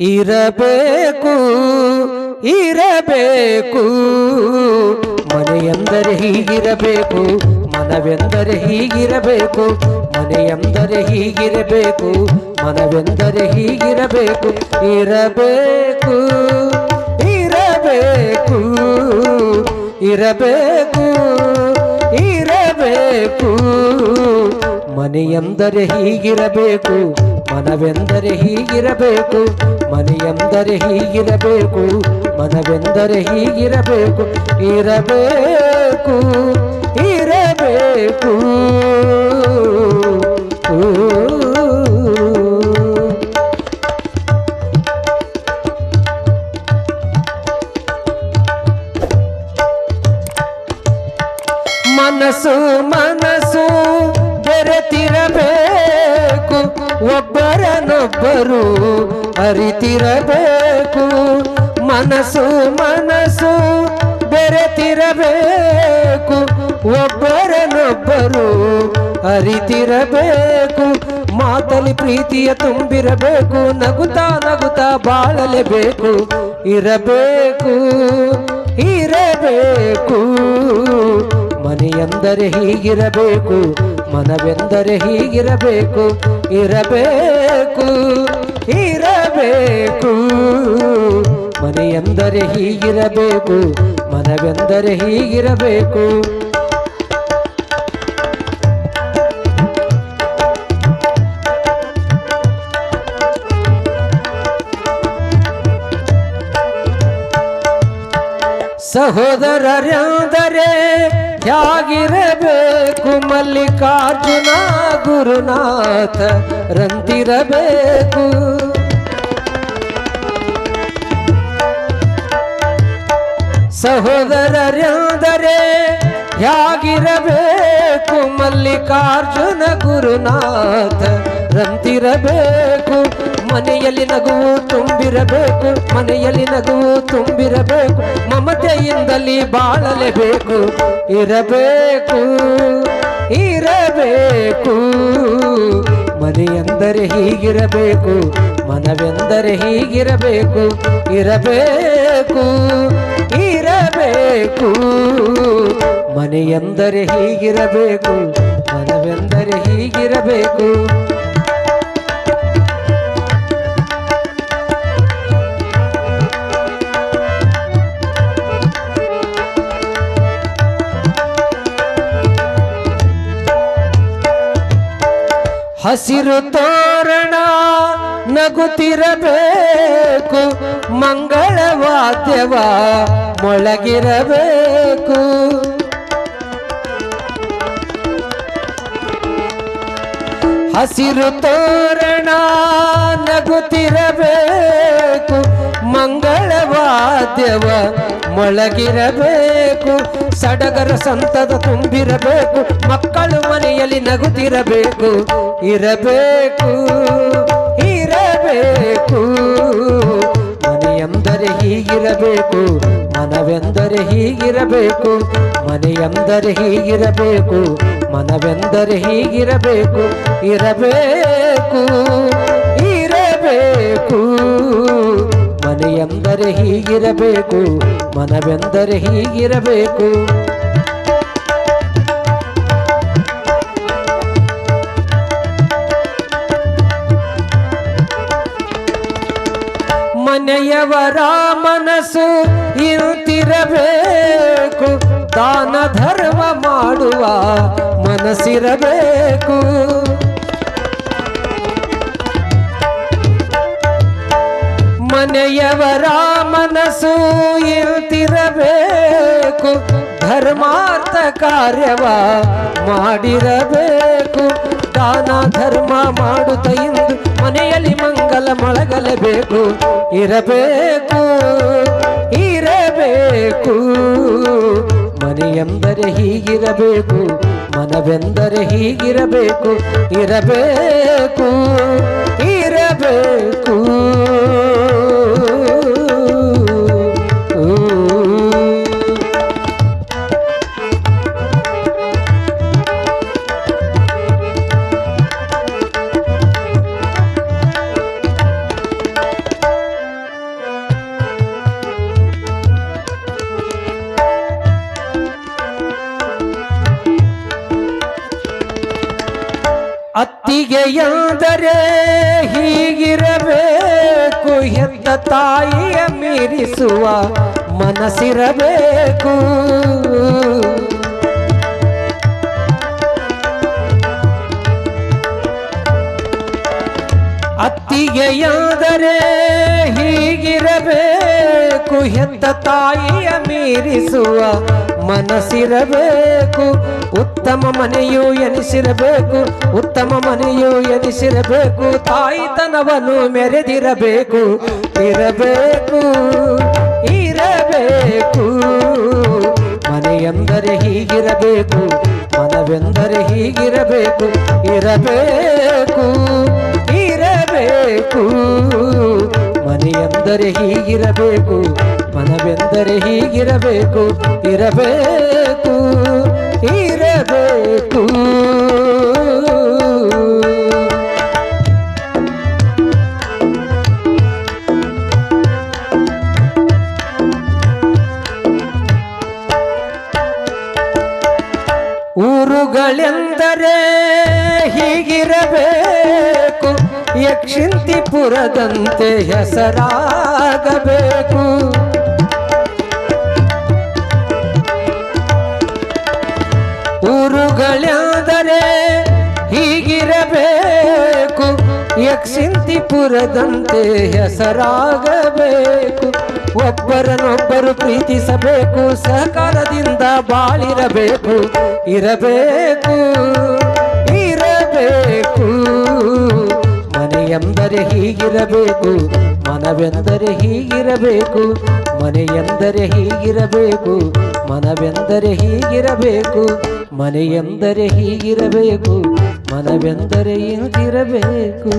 ಇರಬೇಕು ಇರಬೇಕು. ಮನೆಯೆಂದರೆ ಹೀಗಿರಬೇಕು, ಮನವೆಂದರೆ ಹೀಗಿರಬೇಕು. ಮನೆಯೆಂದರೆ ಹೀಗಿರಬೇಕು, ಮನವೆಂದರೆ ಹೀಗಿರಬೇಕು. ಇರಬೇಕು ಇರಬೇಕು ಇರಬೇಕು ಇರಬೇಕು. ಮನೆಯೆಂದರೆ ಹೀಗಿರಬೇಕು ಮನವೆಂದರೆ ಹೀಗಿರಬೇಕು ಮನೆಯೆಂದರೆ ಹೀಗಿರಬೇಕು ಮನವೆಂದರೆ ಹೀಗಿರಬೇಕು ಇರಬೇಕು ಇರಬೇಕು. ಮನಸ್ಸು ಮನಸ್ಸು ಒಬ್ಬರನೊಬ್ಬರು ಅರಿತಿರಬೇಕು. ಮನಸ್ಸು ಮನಸ್ಸು ಬೆರೆತಿರಬೇಕು. ಒಬ್ಬರನೊಬ್ಬರು ಅರಿತಿರಬೇಕು. ಮಾತಲಿ ಪ್ರೀತಿಯ ತುಂಬಿರಬೇಕು. ನಗುತ್ತಾ ನಗುತ್ತಾ ಬಾಳಲೇಬೇಕು. ಇರಬೇಕು ಇರಬೇಕು. ಮನೆಯೆಂದರೆ ಹೀಗಿರಬೇಕು. ಮನವೆಂದರೆ ಹೀಗಿರಬೇಕು. ಇರಬೇಕು ಇರಬೇಕು. ಮನೆಯೆಂದರೆ ಹೀಗಿರಬೇಕು ಮನವೆಂದರೆ ಹೀಗಿರಬೇಕು. ಸಹೋದರರೆಂದರೆ ಹೇಗಿರಬೇಕು ಮಲ್ಲಿಕಾರ್ಜುನ ಗುರುನಾಥ ರಂತಿರಬೇಕು. ಸಹೋದರರೆಂದರೆ ಯಾಗಿರಬೇಕು ಮಲ್ಲಿಕಾರ್ಜುನ ಗುರುನಾಥ ರಂತಿರಬೇಕು. ಮನೆಯಲ್ಲಿ ನಗುವು ತುಂಬಿರಬೇಕು, ಮನೆಯಲ್ಲಿ ನಗುವು ತುಂಬಿರಬೇಕು, ಮಮತೆಯಿಂದಲಿ ಬಾಳಲೇಬೇಕು, ಇರಬೇಕು ಇರಬೇಕು. ಮನೆಯೆಂದರೆ ಹೀಗಿರಬೇಕು, ಮನವೆಂದರೆ ಹೀಗಿರಬೇಕು, ಇರಬೇಕು ಇರಬೇಕು. ಮನೆಯೆಂದರೆ ಹೀಗಿರಬೇಕು, ಮನವೆಂದರೆ ಹಸಿರು ತೋರಣ ನಗುತ್ತಿರಬೇಕು ಮಂಗಳ ವಾದ್ಯವ ಮೊಳಗಿರಬೇಕು. ಹಸಿರು ತೋರಣ ನಗುತ್ತಿರಬೇಕು ಮಂಗಳ ವಾದ್ಯವ ಮೊಳಗಿರಬೇಕು, ಸಡಗರ ಸಂತದ ತುಂಬಿರಬೇಕು, ಮಕ್ಕಳು ಮನೆಯಲ್ಲಿ ನಗುತ್ತಿರಬೇಕು, ಇರಬೇಕು ಇರಬೇಕು. ಮನೆಯೆಂದರೆ ಹೀಗಿರಬೇಕು, ಮನವೆಂದರೆ ಹೀಗಿರಬೇಕು, ಮನೆಯೆಂದರೆ ಹೀಗಿರಬೇಕು, ಮನವೆಂದರೆ ಹೀಗಿರಬೇಕು, ಇರಬೇಕು ಇರಬೇಕು. ಮನೆಯೆಂದರೆ ಹೀಗಿರಬೇಕು ಮನವೆಂದರೆ ಹೀಗಿರಬೇಕು. ಮನೆಯವರ ಮನಸ್ಸು ಇರುತ್ತಿರಬೇಕು ದಾನ ಧರ್ಮ ಮಾಡುವ ಮನಸ್ಸಿರಬೇಕು. ಮನೆಯವರ ಮನಸ್ಸು ಇರುತ್ತಿರಬೇಕು ಧರ್ಮಾರ್ಥ ಕಾರ್ಯವ ಮಾಡಿರಬೇಕು. ದಾನ, ಧರ್ಮ ಮಾಡುತ್ತ ಇಂದು ಮನೆಯಲ್ಲಿ ಮಂಗಲ ಮೊಳಗಲೇಬೇಕು. ಇರಬೇಕು ಇರಬೇಕು. ಮನೆಯೆಂದರೆ ಹೀಗಿರಬೇಕು, ಮನವೆಂದರೆ ಹೀಗಿರಬೇಕು. ಇರಬೇಕು ಇರಬೇಕು. ಎಂದರೆ ಹೀಗಿರಬೇಕು ಹೆತ್ತ ತಾಯಿಯ ಮೀರಿಸುವ ಮನಸ್ಸಿರಬೇಕು. ಅತ್ತಿಗೆ ಎಂದರೆ ಹೀಗಿರಬೇಕು ಹೆತ್ತ ತಾಯಿಯ ಮೀರಿಸುವ ಮನಸ್ಸಿರಬೇಕು. ಉತ್ತಮ ಮನೆಯು ಎನಿಸಿರಬೇಕು, ಉತ್ತಮ ಮನೆಯು ಎನಿಸಿರಬೇಕು, ತಾಯಿತನವನ್ನು ಮೆರೆದಿರಬೇಕು, ಇರಬೇಕು ಇರಬೇಕು. ಮನೆಯೆಂದರೆ ಹೀಗಿರಬೇಕು, ಮನವೆಂದರೆ ಹೀಗಿರಬೇಕು, ಇರಬೇಕು ಇರಬೇಕು. ಮನೆಯೆಂದರೆ ಹೀಗಿರಬೇಕು, ಮನವೆಂದರೆ ಹೀಗಿರಬೇಕು, ಇರಬೇಕು. ಇರಬೇಕು. ಊರುಗಳೆಂದರೆ ಹೀಗಿರಬೇಕು. ಯಕ್ಷಿಂತಿಪುರದಂತೆ ಹೆಸರಾಗಬೇಕು. ಊರುಗಳೆಂದರೆ ಹೀಗಿರಬೇಕು. ಯಕ್ಷಿಂತಿಪುರದಂತೆ ಹೆಸರಾಗಬೇಕು. ಒಬ್ಬರನ್ನೊಬ್ಬರು ಪ್ರೀತಿಸಬೇಕು, ಸಹಕಾರದಿಂದ ಬಾಳಿರಬೇಕು. ಇರಬೇಕು ಇರಬೇಕು. ಮನೆಯೆಂದರೆ ಹೀಗಿರಬೇಕು, ಮನವೆಂದರೆ ಹೀಗಿರಬೇಕು. ಮನೆಯೆಂದರೆ ಹೀಗಿರಬೇಕು, ಮನವೆಂದರೆ ಹೀಗಿರಬೇಕು. ಮನೆಯೆಂದರೆ ಹೀಗಿರಬೇಕು ಮನವೆಂದರೆ ಇಂತಿರಬೇಕು